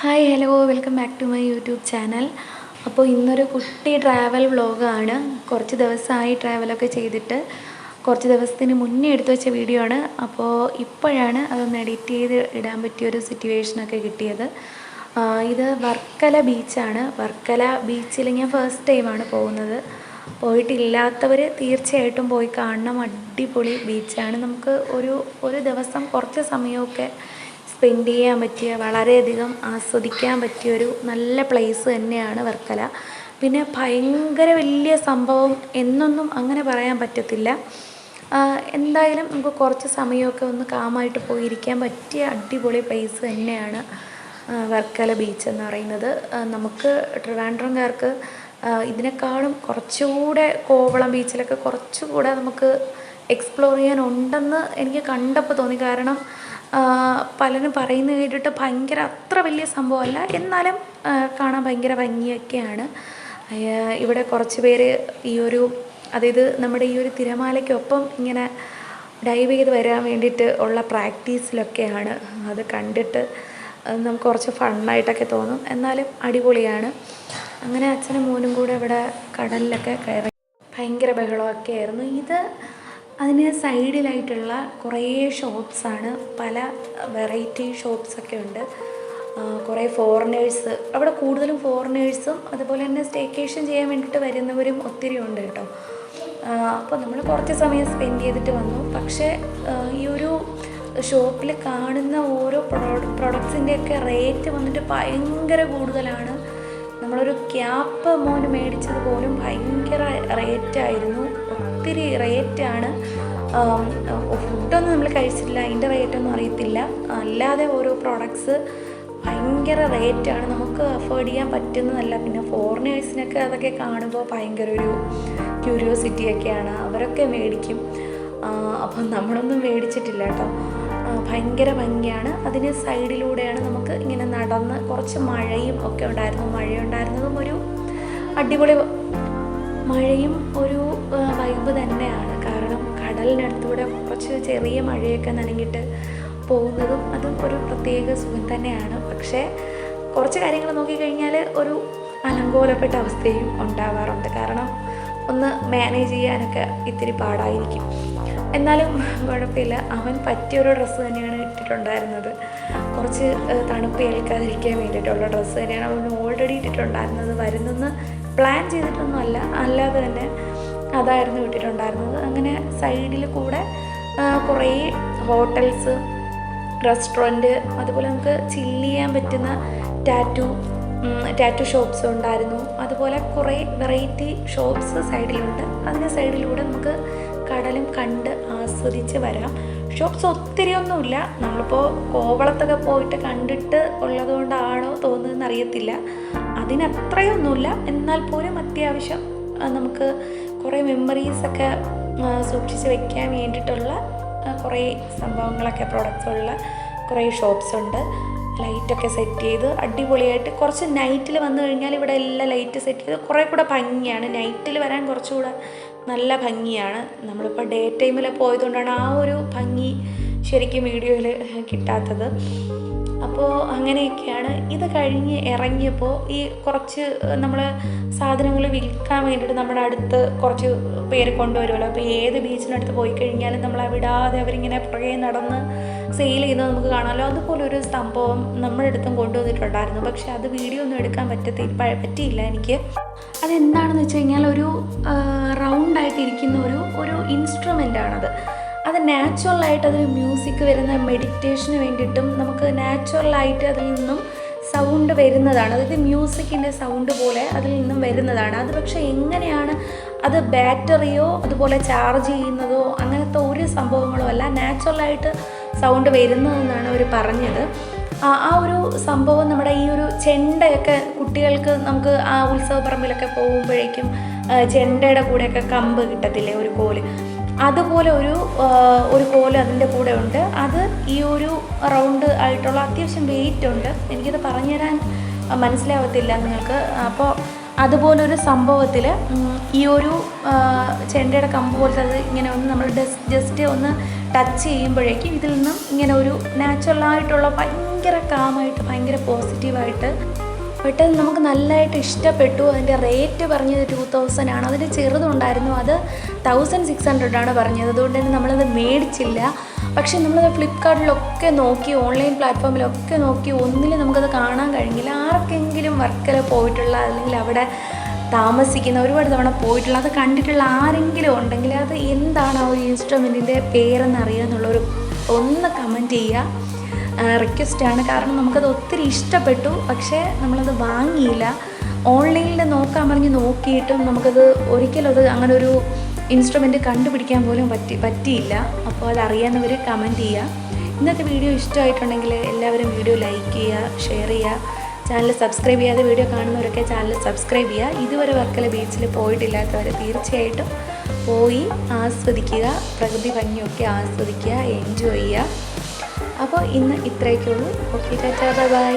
Hi hello welcome back to my YouTube channel അപ്പോൾ ഇന്നൊരു കുട്ടി ട്രാവൽ വ്ളോഗാണ് കുറച്ച് ദിവസമായി ട്രാവലൊക്കെ ചെയ്തിട്ട്. കുറച്ച് ദിവസത്തിന് മുന്നേ എടുത്തു വെച്ച വീഡിയോ ആണ്. അപ്പോൾ ഇപ്പോഴാണ് അതൊന്ന് എഡിറ്റ് ചെയ്ത് ഇടാൻ പറ്റിയൊരു സിറ്റുവേഷനൊക്കെ കിട്ടിയത്. ഇത് വർക്കല ബീച്ചാണ് വർക്കല ബീച്ചിൽ ഞാൻ ഫസ്റ്റ് ടൈമാണ് പോകുന്നത്. പോയിട്ടില്ലാത്തവർ തീർച്ചയായിട്ടും പോയി കാണണം. അടിപൊളി ബീച്ചാണ് നമുക്ക് ഒരു ഒരു ദിവസം കുറച്ച് സമയമൊക്കെ സ്പെൻഡ് ചെയ്യാൻ പറ്റിയ വളരെയധികം ആസ്വദിക്കാൻ പറ്റിയ ഒരു നല്ല പ്ലേസ് തന്നെയാണ് വർക്കല. പിന്നെ ഭയങ്കര വലിയ സംഭവം എന്നൊന്നും അങ്ങനെ പറയാൻ പറ്റത്തില്ല. എന്തായാലും നമുക്ക് കുറച്ച് സമയമൊക്കെ ഒന്ന് കാമായിട്ട് പോയിരിക്കാൻ പറ്റിയ അടിപൊളി പ്ലേസ് തന്നെയാണ് വർക്കല ബീച്ച് എന്ന് പറയുന്നത്. നമുക്ക് ട്രിവാൻഡ്രംകാർക്ക് ഇതിനേക്കാളും കുറച്ചുകൂടെ കോവളം ബീച്ചിലൊക്കെ കുറച്ചുകൂടെ നമുക്ക് എക്സ്പ്ലോർ ചെയ്യാനുണ്ടെന്ന് എനിക്ക് കണ്ടപ്പോൾ തോന്നി. കാരണം പലരും പറയുന്നത് കേട്ടിട്ട് ഭയങ്കര അത്ര വലിയ സംഭവമല്ല. എന്നാലും കാണാൻ ഭയങ്കര ഭംഗിയൊക്കെയാണ്. ഇവിടെ കുറച്ച് പേര് ഈ ഒരു അതായത് നമ്മുടെ ഈ ഒരു തിരമാലയ്ക്കൊപ്പം ഇങ്ങനെ ഡൈവ് ചെയ്ത് വരാൻ വേണ്ടിയിട്ട് ഉള്ള പ്രാക്ടീസിലൊക്കെയാണ്. അത് കണ്ടിട്ട് നമുക്ക് കുറച്ച് ഫണ്ണായിട്ടൊക്കെ തോന്നും. എന്നാലും അടിപൊളിയാണ്. അങ്ങനെ അച്ഛനും മോനും കൂടെ ഇവിടെ കടലിലൊക്കെ കയറി ഭയങ്കര ബഹളമൊക്കെ ആയിരുന്നു ഇത് അതിന് സൈഡിലായിട്ടുള്ള കുറേ ഷോപ്സാണ് പല വെറൈറ്റി ഷോപ്സൊക്കെ ഉണ്ട്. കുറേ ഫോറിനേഴ്സ് അവിടെ കൂടുതലും ഫോറിനേഴ്സും അതുപോലെ തന്നെ സ്റ്റേക്കേഷൻ ചെയ്യാൻ വേണ്ടിയിട്ട് വരുന്നവരും ഒത്തിരി ഉണ്ട് കേട്ടോ. അപ്പോൾ നമ്മൾ കുറച്ച് സമയം സ്പെൻഡ് ചെയ്തിട്ട് വന്നു. പക്ഷേ ഈ ഒരു ഷോപ്പിൽ കാണുന്ന ഓരോ പ്രൊഡക്ട് പ്രൊഡക്ട്സിന്റെയൊക്കെ റേറ്റ് വന്നിട്ട് ഭയങ്കര കൂടുതലാണ്. നമ്മളൊരു ക്യാപ്പ് മോന് മേടിച്ചത് പോലും ഭയങ്കര റേറ്റായിരുന്നു ഒത്തിരി റേറ്റാണ് ഫുഡൊന്നും നമ്മൾ കഴിച്ചിട്ടില്ല. അതിന്റെ റേറ്റൊന്നും അറിയത്തില്ല. അല്ലാതെ ഓരോ പ്രോഡക്ട്സ് ഭയങ്കര റേറ്റാണ് നമുക്ക് അഫോർഡ് ചെയ്യാൻ പറ്റുന്നതല്ല. പിന്നെ ഫോറിനേഴ്സിനൊക്കെ അതൊക്കെ കാണുമ്പോൾ ഭയങ്കര ഒരു ക്യൂരിയോസിറ്റിയൊക്കെയാണ് അവരൊക്കെ മേടിക്കും. അപ്പം നമ്മളൊന്നും മേടിച്ചിട്ടില്ല കേട്ടോ. ഭയങ്കര ഭംഗിയാണ്. അതിന് സൈഡിലൂടെയാണ് നമുക്ക് ഇങ്ങനെ നടന്ന് കുറച്ച് മഴയും ഒക്കെ ഉണ്ടായിരുന്നു. മഴയുണ്ടായിരുന്നതും ഒരു അടിപൊളി മഴയും ഒരു വൈബ് തന്നെയാണ്. കാരണം കടലിനടുത്തൂടെ കുറച്ച് ചെറിയ മഴയൊക്കെ നനഞ്ഞിട്ട് പോകുന്നതും അതും ഒരു പ്രത്യേക സുഖം തന്നെയാണ്. പക്ഷേ കുറച്ച് കാര്യങ്ങൾ നോക്കിക്കഴിഞ്ഞാൽ ഒരു അലങ്കോലപ്പെട്ട അവസ്ഥയും ഉണ്ടാവാറുണ്ട്. കാരണം ഒന്ന് മാനേജ് ചെയ്യാനൊക്കെ ഇത്തിരി പാടായിരിക്കും. എന്നാലും കുഴപ്പമില്ല. അവൻ പറ്റിയൊരു ഡ്രസ്സ് തന്നെയാണ് ഇട്ടിട്ടുണ്ടായിരുന്നത്. കുറച്ച് തണുപ്പ് ഏൽക്കാതിരിക്കാൻ വേണ്ടിയിട്ടുള്ള ഡ്രസ്സ് തന്നെയാണ് അവൻ ഓൾറെഡി ഇട്ടിട്ടുണ്ടായിരുന്നത്. വരുന്നെന്ന് പ്ലാൻ ചെയ്തിട്ടൊന്നുമല്ല. അല്ലാതെ തന്നെ അതായിരുന്നു ഇട്ടിട്ടുണ്ടായിരുന്നത്. അങ്ങനെ സൈഡിൽ കൂടെ കുറേ ഹോട്ടൽസ് റെസ്റ്റോറന്റ് അതുപോലെ നമുക്ക് ചില്ല് ചെയ്യാൻ പറ്റുന്ന ടാറ്റു ടാറ്റു ഷോപ്സ് ഉണ്ടായിരുന്നു. അതുപോലെ കുറേ വെറൈറ്റി ഷോപ്സ് സൈഡിലുണ്ട് അതിന്റെ സൈഡിലൂടെ നമുക്ക് കടലും കണ്ട് ആസ്വദിച്ച് വരാം. ഷോപ്സ് ഒത്തിരി ഒന്നുമില്ല നമ്മളിപ്പോൾ കോവളത്തൊക്കെ പോയിട്ട് കണ്ടിട്ട് ഉള്ളതുകൊണ്ടാണോ തോന്നുന്നതെന്ന് അറിയത്തില്ല. അതിനത്രയൊന്നുമില്ല. എന്നാൽ പോലും അത്യാവശ്യം നമുക്ക് കുറേ മെമ്മറീസൊക്കെ സൂക്ഷിച്ച് വെക്കാൻ വേണ്ടിയിട്ടുള്ള കുറേ സംഭവങ്ങളൊക്കെ പ്രോഡക്റ്റ്സുള്ള കുറേ ഷോപ്സ് ഉണ്ട്. ലൈറ്റൊക്കെ സെറ്റ് ചെയ്ത് അടിപൊളിയായിട്ട് കുറച്ച് നൈറ്റിൽ വന്നു കഴിഞ്ഞാൽ ഇവിടെ എല്ലാം ലൈറ്റ് സെറ്റ് ചെയ്ത് കുറേ കൂടെ ഭംഗിയാണ്. നൈറ്റിൽ വരാൻ കുറച്ചുകൂടെ നല്ല ഭംഗിയാണ്. നമ്മളിപ്പോൾ ഡേ ടൈമിൽ പോയതുകൊണ്ടാണ് ആ ഒരു ഭംഗി ശരിക്കും വീഡിയോയിൽ കിട്ടാത്തത്. അപ്പോൾ അങ്ങനെയൊക്കെയാണ്. ഇത് കഴിഞ്ഞ് ഇറങ്ങിയപ്പോൾ ഈ കുറച്ച് നമ്മൾ സാധനങ്ങൾ വിൽക്കാൻ വേണ്ടിയിട്ട് നമ്മുടെ അടുത്ത് കുറച്ച് പേര് കൊണ്ടുവരുമല്ലോ. അപ്പോൾ ഏത് ബീച്ചിനടുത്ത് പോയി കഴിഞ്ഞാലും നമ്മൾ വിടാതെ അവരിങ്ങനെ പുറകെ നടന്ന് സെയിൽ ചെയ്യുന്നത് നമുക്ക് കാണാമല്ലോ. അതുപോലെ ഒരു സംഭവം നമ്മുടെ അടുത്തും കൊണ്ടുവന്നിട്ടുണ്ടായിരുന്നു. പക്ഷേ അത് വീഡിയോ ഒന്നും എടുക്കാൻ പറ്റത്തി പറ്റിയില്ല എനിക്ക്. അതെന്താണെന്ന് വെച്ച് കഴിഞ്ഞാൽ ഒരു റൗണ്ടായിട്ടിരിക്കുന്ന ഒരു ഒരു ഇൻസ്ട്രുമെന്റ് ആണത് അത് നാച്ചുറലായിട്ട് അതിൽ മ്യൂസിക് വരുന്ന മെഡിറ്റേഷന് വേണ്ടിയിട്ടും നമുക്ക് നാച്ചുറലായിട്ട് അതിൽ നിന്നും സൗണ്ട് വരുന്നതാണ്. അതായത് മ്യൂസിക്കിന്റെ സൗണ്ട് പോലെ അതിൽ നിന്നും വരുന്നതാണ്. അത് പക്ഷേ എങ്ങനെയാണ് അത് ബാറ്ററിയോ അതുപോലെ ചാർജ് ചെയ്യുന്നതോ അങ്ങനത്തെ ഒരു സംഭവങ്ങളോ അല്ല നാച്ചുറലായിട്ട് സൗണ്ട് വരുന്നതെന്നാണ് അവർ പറഞ്ഞത്. ആ ഒരു സംഭവം നമ്മുടെ ഈ ഒരു ചെണ്ടയൊക്കെ കുട്ടികൾക്ക് നമുക്ക് ആ ഉത്സവ പറമ്പിലൊക്കെ പോകുമ്പോഴേക്കും ചെണ്ടയുടെ കൂടെയൊക്കെ കമ്പ് കിട്ടത്തില്ലേ ഒരു കോൽ. അതുപോലെ ഒരു ഒരു കോൽ അതിന്റെ കൂടെ ഉണ്ട്. അത് ഈ ഒരു റൗണ്ട് ആയിട്ടുള്ള അത്യാവശ്യം വെയിറ്റ് ഉണ്ട്. എനിക്കത് പറഞ്ഞു തരാൻ മനസ്സിലാവത്തില്ല നിങ്ങൾക്ക്. അപ്പോൾ അതുപോലൊരു സംഭവത്തിൽ ഈ ഒരു ചെണ്ടയുടെ കമ്പ് പോലത്തെ അത് ഇങ്ങനെ ഒന്ന് നമ്മൾ ജസ്റ്റ് ഒന്ന് ടച്ച് ചെയ്യുമ്പോഴേക്കും ഇതിൽ നിന്നും ഇങ്ങനെ ഒരു നാച്ചുറലായിട്ടുള്ള ഭയങ്കര കാമായിട്ട് ഭയങ്കര പോസിറ്റീവായിട്ട് പെട്ടെന്ന് നമുക്ക് നല്ലതായിട്ട് ഇഷ്ടപ്പെട്ടു. അതിന്റെ റേറ്റ് പറഞ്ഞത് ടു തൗസൻഡ് ആണ്. അതിന്റെ ചെറുതുണ്ടായിരുന്നു. അത് തൗസൻഡ് സിക്സ് ഹൺഡ്രഡ് ആണ് പറഞ്ഞത്. അതുകൊണ്ട് തന്നെ നമ്മളത് മേടിച്ചില്ല. പക്ഷേ നമ്മളത് ഫ്ലിപ്കാർട്ടിലൊക്കെ നോക്കി ഓൺലൈൻ പ്ലാറ്റ്ഫോമിലൊക്കെ നോക്കി ഒന്നിലും നമുക്കത് കാണാൻ കഴിഞ്ഞില്ല. ആർക്കെങ്കിലും വർക്കല പോയിട്ടുള്ള അല്ലെങ്കിൽ അവിടെ താമസിക്കുന്ന ഒരുപാട് തവണ പോയിട്ടുള്ള അത് കണ്ടിട്ടുള്ള ആരെങ്കിലും ഉണ്ടെങ്കിൽ അത് എന്താണ് ആ ഒരു ഇൻസ്ട്രുമെന്റിന്റെ പേരെന്ന് അറിയാമെന്നുള്ളൊരു ഒന്ന് കമന്റ് ചെയ്യുക. റിക്വസ്റ്റാണ് കാരണം നമുക്കത് ഒത്തിരി ഇഷ്ടപ്പെട്ടു. പക്ഷേ നമ്മളത് വാങ്ങിയില്ല. ഓൺലൈനിൽ നോക്കാൻ പറഞ്ഞ് നോക്കിയിട്ടും നമുക്കത് ഒരിക്കലും അത് അങ്ങനെ ഒരു ഇൻസ്ട്രുമെന്റ് കണ്ടുപിടിക്കാൻ പോലും പറ്റി പറ്റിയില്ല. അപ്പോൾ അതറിയാവുന്നവർ കമന്റ് ചെയ്യുക ഇന്നത്തെ വീഡിയോ ഇഷ്ടമായിട്ടുണ്ടെങ്കിൽ എല്ലാവരും വീഡിയോ ലൈക്ക് ചെയ്യുക ഷെയർ ചെയ്യുക ചാനൽ സബ്സ്ക്രൈബ് ചെയ്യാതെ വീഡിയോ കാണുന്നവരൊക്കെ ചാനൽ സബ്സ്ക്രൈബ് ചെയ്യുക ഇതുവരെ വർക്കല ബീച്ചിൽ പോയിട്ടില്ലാത്തവർ തീർച്ചയായിട്ടും പോയി ആസ്വദിക്കുക. പ്രകൃതി ഭംഗിയൊക്കെ ആസ്വദിക്കുക എൻജോയ് ചെയ്യുക. അപ്പോൾ ഇന്ന് ഇത്രയൊക്കെ ഉള്ളൂ ഓക്കെ ടാറ്റാ ബൈ ബൈ